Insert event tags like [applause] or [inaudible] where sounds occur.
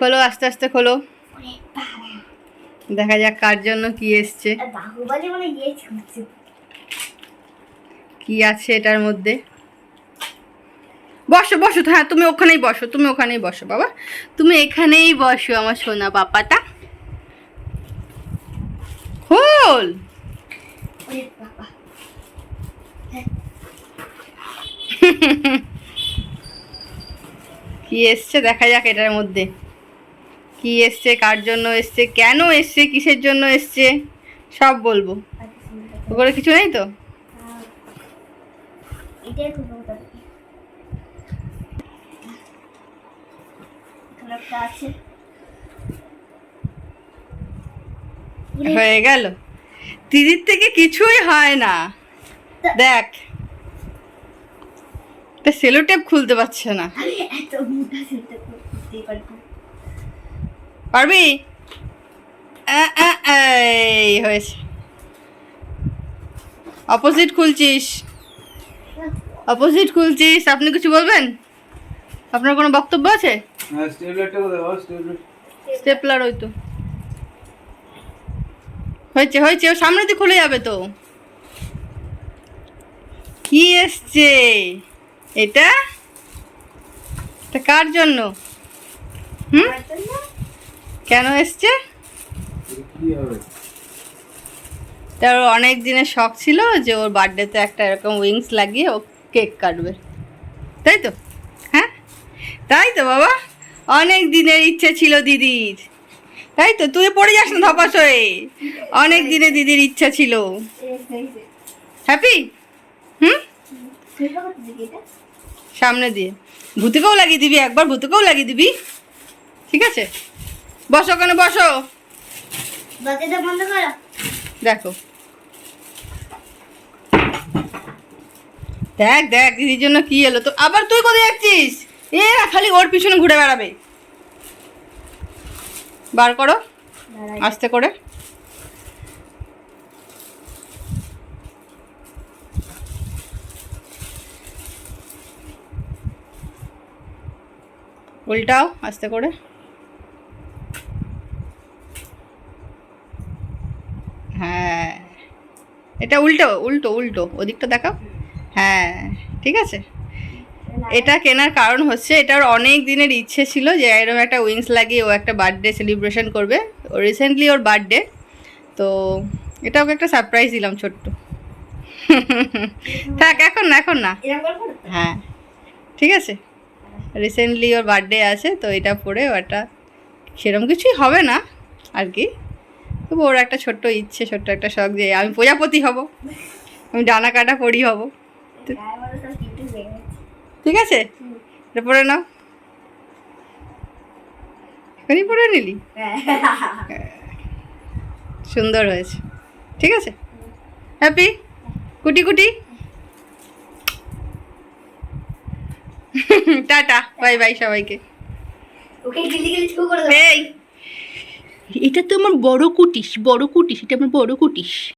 খোলো আস্তে আস্তে খোলো। দেখা যাক কার জন্য কি এসছে। কি আছে এটার মধ্যে? বসো বসো হ্যাঁ তুমি ওখানেই বসো তুমি ওখানেই বসো বাবা। তুমি এখানেই বসো আমার সোনা পাপাটা। খোল। ওরে [laughs] কি এসছে দেখা যাক এটার মধ্যে। কি এসছে, কার জন্য এসছে, কেন এসছে, কিসের জন্য এসছে, সব বলব। ওপরে কিছু নেই তো? হয়ে গেল। দিদির থেকে কিছুই হয় না। দেখ। তা সেলো টেপ খুলতে পারছে না। এত মোটা সেটা করতেই পারব। পারবি? আ, আ, এই হয়েছে। অপোজিট খুলছিস। অপোজিট খুলছিস। আপনি কিছু বলবেন? আপনার কোনো বক্তব্য আছে? হ্যাঁ স্টেবিলাইটটা কোথায় বাবা স্টেবিলাইট স্টেপলার হয়তো হয়েছে হয়েছে ও সামনে দিয়ে খুলে যাবে তো। কি এসছে? এটা? এটা কার জন্য? হুম? কেন এসছে? তার অনেক দিনের শখ ছিল যে ওর বার্থডেতে একটা এরকম উইংস লাগিয়ে ও কেক কাটবে। তাই তো? হ্যাঁ? তাই তো বাবা? অনেক দিনের ইচ্ছে ছিল দিদির। তাই তো? তুই পড়ে যাস না ধপাস হয়ে। অনেক দিনে দিদির ইচ্ছা ছিল। হ্যাপি হুম? সামনে দিয়ে। ভূতিকেও লাগিয়ে দিবি একবার, ভূতিকেও লাগিয়ে দিবি। ঠিক আছে? বসো কেন বসো। দরজাটা বন্ধ করো। দেখো। দেখ দেখ দিদির জন্য কি এলো। তো আবার তুই কোথায় যাচ্ছিস? এ খালি ওর পিছনে ঘুরে বেড়াবে। বার করো আস্তে করে। উল্টাও আস্তে করে হ্যাঁ এটা উল্টো উল্টো উল্টো। ওদিকটা দেখাও। হ্যাঁ ঠিক আছে। এটা কেনার কারণ হচ্ছে এটার অনেক দিনের ইচ্ছে ছিল যে এরকম একটা উইংস লাগিয়ে ও একটা বার্থডে সেলিব্রেশন করবে। ও রিসেন্টলি ওর বার্থডে। তো এটা ওকে একটা সারপ্রাইজ দিলাম ছোট্ট। [laughs] থাক এখন না এখন না? হ্যাঁ ঠিক আছে। রিসেন্টলি ওর বার্থডে আছে তো এটা পরে ও একটা সেরকম কিছুই হবে না আর কি। তবু ওর একটা ছোট্ট ইচ্ছে ছোট্ট একটা শখ যে আমি প্রজাপতি হব আমি ডানা কাটা পড়ি হব হয়ে। ঠিক আছে। এটা পরে নাও। এখনই পরে নিলি? হ্যাঁ। সুন্দর হয়েছে। ঠিক আছে? হ্যাপি? কুটি কুটি? টাটা বাই বাই সবাইকে। ওকে গিলি গিলি ছু করে দাও। এই। এটা তো আমার বড় কুটিস বড় কুটিস এটা আমার বড় কুটিস